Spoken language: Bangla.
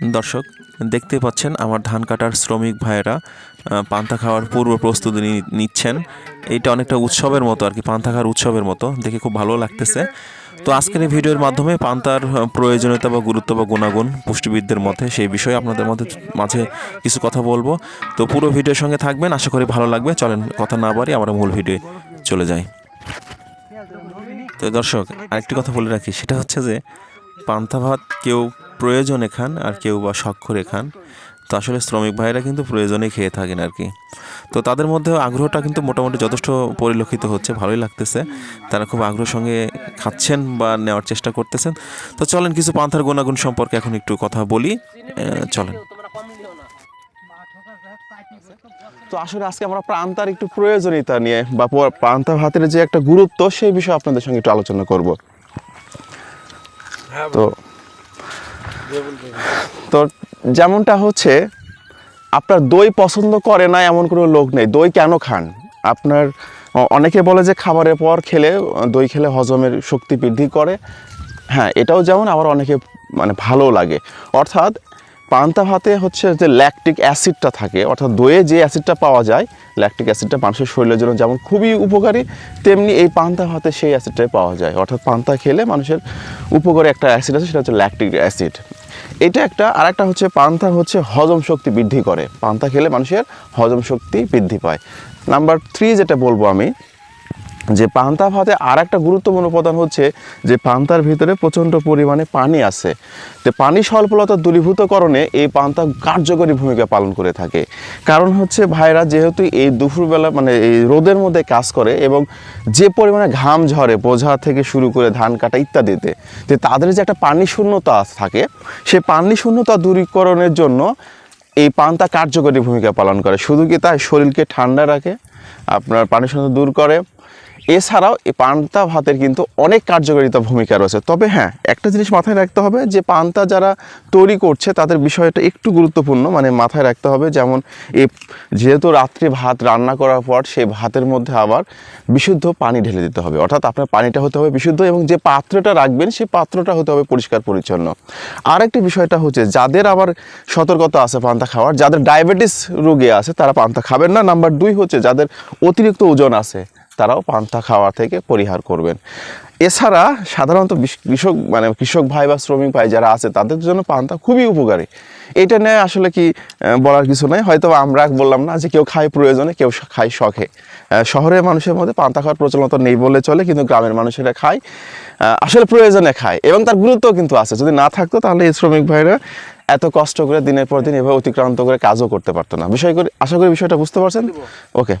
দর্শক, দেখতে পাচ্ছেন আমার ধান কাটার শ্রমিক ভাইয়েরা পান্তা খাওয়ার পূর্ব প্রস্তুতি নিচ্ছেন। এইটা অনেকটা উৎসবের মতো আর কি, পান্তা খাওয়ার উৎসবের মতো। দেখে খুব ভালো লাগতেছে। তো আজকের এই ভিডিওর মাধ্যমে পান্তার প্রয়োজনীয়তা বা গুরুত্ব বা গুণাগুণ পুষ্টিবিদদের মধ্যে সেই বিষয়ে আপনাদের মধ্যে মাঝে কিছু কথা বলব। তো পুরো ভিডিওর সঙ্গে থাকবেন, আশা করি ভালো লাগবে। চলেন, কথা না বাড়ি আমরা মূল ভিডিও চলে যাই। তো দর্শক, আরেকটি কথা বলে রাখি, সেটা হচ্ছে যে পান্তা ভাত কেউ প্রয়োজনে খান আর কেউ বা করে খান। তো আসলে শ্রমিক ভাইরা কিন্তু প্রয়োজনে খেয়ে থাকেন আর কি। তো তাদের মধ্যে আগ্রহটা কিন্তু মোটামুটি যথেষ্ট পরিলক্ষিত হচ্ছে ভালোই লাগতেছে। তারা খুব আগ্রহের সঙ্গে খাচ্ছেন বা নেওয়ার চেষ্টা করতেছেন। তো চলেন কিছু পান্থার গুণাগুণ সম্পর্কে এখন একটু কথা বলি। চলেন। তো আসলে আজকে আমরা প্রান্তার একটু প্রয়োজনীয়তা নিয়ে বা প্রান্তা ভাতের যে একটা গুরুত্ব সেই বিষয়ে আপনাদের সঙ্গে একটু আলোচনা করব। তো তো যেমনটা হচ্ছে, আপনার দই পছন্দ করে না এমন কোনো লোক নেই। দই কেন খান? আপনার অনেকে বলে যে খাবারের পর খেলে, দই খেলে হজমের শক্তি বৃদ্ধি করে। হ্যাঁ এটাও যেমন আবার অনেকে মানে ভালো লাগে। অর্থাৎ পান্তা ভাতে হচ্ছে যে ল্যাকটিক অ্যাসিডটা থাকে। অর্থাৎ দইয়ে যে অ্যাসিডটা পাওয়া যায় ল্যাকটিক অ্যাসিডটা মানুষের শরীরের জন্য যেমন খুবই উপকারী, তেমনি এই পান্তা ভাতে সেই অ্যাসিডটাই পাওয়া যায়। অর্থাৎ পান্তা খেলে মানুষের উপকারী একটা অ্যাসিড আছে, সেটা হচ্ছে ল্যাকটিক অ্যাসিড এটা একটা আর একটা হচ্ছে পান্তা হচ্ছে হজম শক্তি বৃদ্ধি করে। পান্তা খেলে মানুষের হজম শক্তি বৃদ্ধি পায়। নাম্বার থ্রি যেটা বলব আমি যে পান্তা ভাতে আর একটা গুরুত্বপূর্ণ উপাদান হচ্ছে যে পান্তার ভিতরে প্রচণ্ড পরিমাণে পানি আছে। তো পানি স্বল্পলতা দূরীভূতকরণে এই পান্তা কার্যকরী ভূমিকা পালন করে থাকে। কারণ হচ্ছে ভাইরা, যেহেতু এই দুপুরবেলা মানে এই রোদের মধ্যে কাজ করে এবং যে পরিমাণে ঘাম ঝরে বোঝা থেকে শুরু করে ধান কাটা ইত্যাদিতে যে তাদের যে একটা পানি শূন্যতা থাকে, সে পানি শূন্যতা দূরীকরণের জন্য এই পান্তা কার্যকরী ভূমিকা পালন করে। শুধু কি তাই? শরীরকে ঠান্ডা রাখে, আপনার পানি শূন্যতা দূর করে এছাড়াও এই পান্তা ভাতের কিন্তু অনেক কার্যকারিতা ভূমিকা রয়েছে। তবে হ্যাঁ একটা জিনিস মাথায় রাখতে হবে যে পান্তা যারা তৈরি করছে, তাদের বিষয়টা একটু গুরুত্বপূর্ণ। মানে মাথায় রাখতে হবে যেমন এ যেহেতু রাত্রে ভাত রান্না করার পর সেই ভাতের মধ্যে আবার বিশুদ্ধ পানি ঢেলে দিতে হবে। অর্থাৎ আপনার পানিটা হতে হবে বিশুদ্ধ এবং যে পাত্রটা রাখবেন, সেই পাত্রটা হতে হবে পরিষ্কার পরিচ্ছন্ন। আরেকটি বিষয়টা হচ্ছে যাদের আবার সতর্কতা আছে পান্তা খাওয়ার, যাদের ডায়াবেটিস রোগে আছে, তারা পান্তা খাবেন না। নাম্বার দুই হচ্ছে যাদের অতিরিক্ত ওজন আছে তারাও পান্তা খাওয়া থেকে পরিহার করবেন। এছাড়া সাধারণত কৃষক মানে কৃষক ভাই বা শ্রমিক ভাই যারা আছে তাদের জন্য পান্তা খুবই উপকারী। এটা নিয়ে আসলে কি বলার কিছু নাই। হয়তো আমরা বললাম না যে কেউ খায় প্রয়োজনে কেউ খায় শখে। শহরের মানুষের মধ্যে পান্তা খাওয়ার প্রচলনতা নেই বলে চলে কিন্তু গ্রামের মানুষেরা খায়। আসলে প্রয়োজনে খায় এবং তার গুরুত্ব কিন্তু আছে। যদি না থাকতো তাহলে এই শ্রমিক ভাইরা এত কষ্ট করে দিনের পর দিন এভাবে অতিক্রান্ত করে কাজও করতে পারতো না। বিষয় করে আশা করি বিষয়টা বুঝতে পারছেন? ওকে